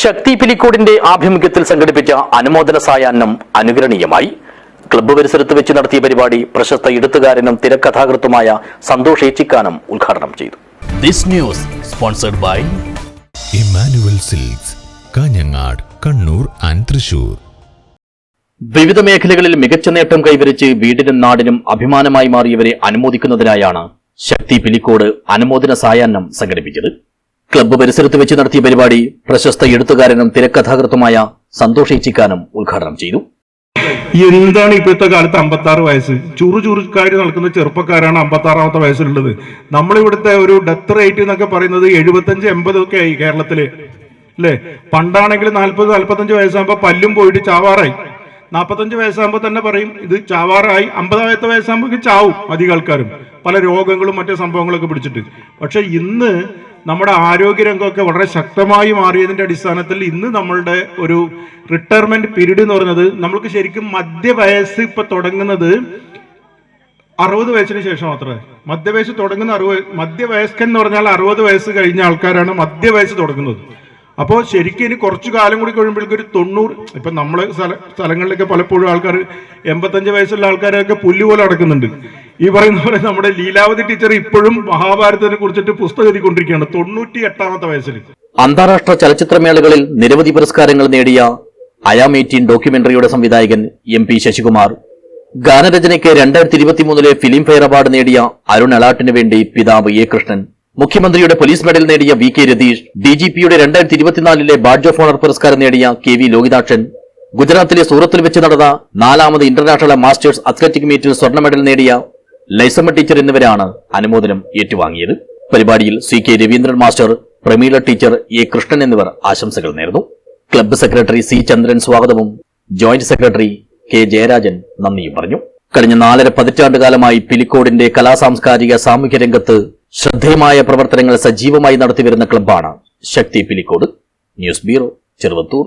ശക്തി പിലിക്കോടിന്റെ ആഭിമുഖ്യത്തിൽ സംഘടിപ്പിച്ച അനുമോദന സായാഹ്നം അനുകരണീയമായി. ക്ലബ്ബ് പരിസരത്ത് വെച്ച് നടത്തിയ പരിപാടി പ്രശസ്ത എഴുത്തുകാരനും തിരക്കഥാകൃത്തുമായ സന്തോഷ് ഏച്ചിക്കാനം ഉദ്ഘാടനം ചെയ്തു. This news sponsored by Emmanuel silks Kanhangad Kannur and Thrissur. വിവിധ മേഖലകളിൽ മികച്ച നേട്ടം കൈവരിച്ച് വീടിനും നാടിനും അഭിമാനമായി മാറിയവരെ അനുമോദിക്കുന്നതിനായാണ് ശക്തി പിലിക്കോട് അനുമോദന സായാഹ്നം സംഘടിപ്പിച്ചത്. ക്ലബ്ബ് പരിസരത്ത് വെച്ച് നടത്തിയ പരിപാടി പ്രശസ്ത എഴുത്തുകാരനും തിരക്കഥാകൃത്തുമായ സന്തോഷ് ഏച്ചിക്കാനം ഉദ്ഘാടനം ചെയ്തു. എന്താണ് ഇപ്പോഴത്തെ കാലത്ത് അമ്പത്തി ആറ് വയസ്സ്? ചുറു ചുറുക്കാരി നടക്കുന്ന ചെറുപ്പക്കാരാണ് അമ്പത്തി ആറാമത്തെ വയസ്സിലുള്ളത്. നമ്മളിവിടുത്തെ ഒരു ഡെത്ത് റേറ്റ് എന്നൊക്കെ പറയുന്നത് എഴുപത്തഞ്ച് എൺപത് ഒക്കെ ആയി കേരളത്തിൽ. അല്ലേ പണ്ടാണെങ്കിൽ നാല്പത് നാല്പത്തഞ്ച് വയസ്സാകുമ്പോ പല്ലും പോയിട്ട് ചാവാറായി. നാൽപ്പത്തഞ്ച് വയസ്സാകുമ്പോൾ തന്നെ പറയും ഇത് ചാവാറായി. അമ്പതാമത്തെ വയസ്സാകുമ്പോൾ ചാവും അധികം ആൾക്കാരും. പല രോഗങ്ങളും മറ്റു സംഭവങ്ങളൊക്കെ പിടിച്ചിട്ട്. പക്ഷേ ഇന്ന് നമ്മുടെ ആരോഗ്യരംഗമൊക്കെ വളരെ ശക്തമായി മാറിയതിന്റെ അടിസ്ഥാനത്തിൽ ഇന്ന് നമ്മളുടെ ഒരു റിട്ടയർമെന്റ് പീരീഡ് എന്ന് പറയുന്നത് നമ്മൾക്ക് ശരിക്കും മധ്യവയസ്സ് ഇപ്പം തുടങ്ങുന്നത് അറുപത് വയസ്സിന് ശേഷം മാത്രമേ. മധ്യവയസ്സ് തുടങ്ങുന്ന അറുപത് മധ്യവയസ്കൻ എന്ന് പറഞ്ഞാൽ അറുപത് വയസ്സ് കഴിഞ്ഞ ആൾക്കാരാണ് മധ്യവയസ്സ് തുടങ്ങുന്നത്. അപ്പോൾ ശരിക്കും ഇനി കുറച്ചു കാലം കൂടി കഴിയുമ്പോഴേക്കും ഒരു തൊണ്ണൂറ് ഇപ്പൊ നമ്മളെ സ്ഥല സ്ഥലങ്ങളിലൊക്കെ പലപ്പോഴും ആൾക്കാർ എൺപത്തഞ്ച് വയസ്സുള്ള ആൾക്കാരൊക്കെ പുല്ല് പോലെ നടക്കുന്നുണ്ട് ഈ പറയുന്ന പോലെ നമ്മുടെ ലീലാവതി ടീച്ചർ ഇപ്പോഴും മഹാഭാരതത്തിനെ കുറിച്ചിട്ട് പുസ്തകം എഴുതിക്കൊണ്ടിരിക്കുകയാണ്. തൊണ്ണൂറ്റി എട്ടാമത്തെ വയസ്സിൽ. അന്താരാഷ്ട്ര ചലച്ചിത്രമേളകളിൽ നിരവധി പുരസ്കാരങ്ങൾ നേടിയ അയാം എയ്റ്റീൻ ഡോക്യുമെന്ററിയുടെ സംവിധായകൻ എം പി ശശികുമാർ. ഗാനരചനയ്ക്ക് രണ്ടായിരത്തി ഇരുപത്തിമൂന്നിലെ ഫിലിം ഫെയർ അവാർഡ് നേടിയ അരുൺ അലാട്ടിന് വേണ്ടി പിതാവ് എ കൃഷ്ണൻ. മുഖ്യമന്ത്രിയുടെ പോലീസ് മെഡൽ നേടിയ വി കെ രതീഷ്. ഡിജിപിയുടെ രണ്ടായിരത്തി ഇരുപത്തിനാലിലെ ബാഡ്ജ് ഓഫ് ഓണർ പുരസ്കാരം നേടിയ കെ വി ലോകിതാക്ഷൻ. ഗുജറാത്തിലെ സൂറത്തിൽ വെച്ച് നടന്ന നാലാമത് ഇന്റർനാഷണൽ മാസ്റ്റേഴ്സ് അത്ലറ്റിക് മീറ്റിൽ സ്വർണ മെഡൽ നേടിയ ലൈസമ്മ ടീച്ചർ എന്നിവരാണ് അനുമോദനം ഏറ്റുവാങ്ങിയത്. പരിപാടിയിൽ C K Raveendran master Prameela teacher A Krishnan എന്നിവർ ആശംസകൾ നേർന്നു. ക്ലബ്ബ് സെക്രട്ടറി സി ചന്ദ്രൻ സ്വാഗതവും ജോയിന്റ് സെക്രട്ടറി കെ ജയരാജൻ നന്ദിയും പറഞ്ഞു. കഴിഞ്ഞ നാലര പതിറ്റാണ്ടുകാലമായി പിലിക്കോടിന്റെ കലാസാംസ്കാരിക സാമൂഹ്യ രംഗത്ത് ശ്രദ്ധേയമായ പ്രവർത്തനങ്ങൾ സജീവമായി നടത്തിവരുന്ന ക്ലബ്ബാണ് ശക്തി പിലിക്കോട്. News bureau Cheruvathur.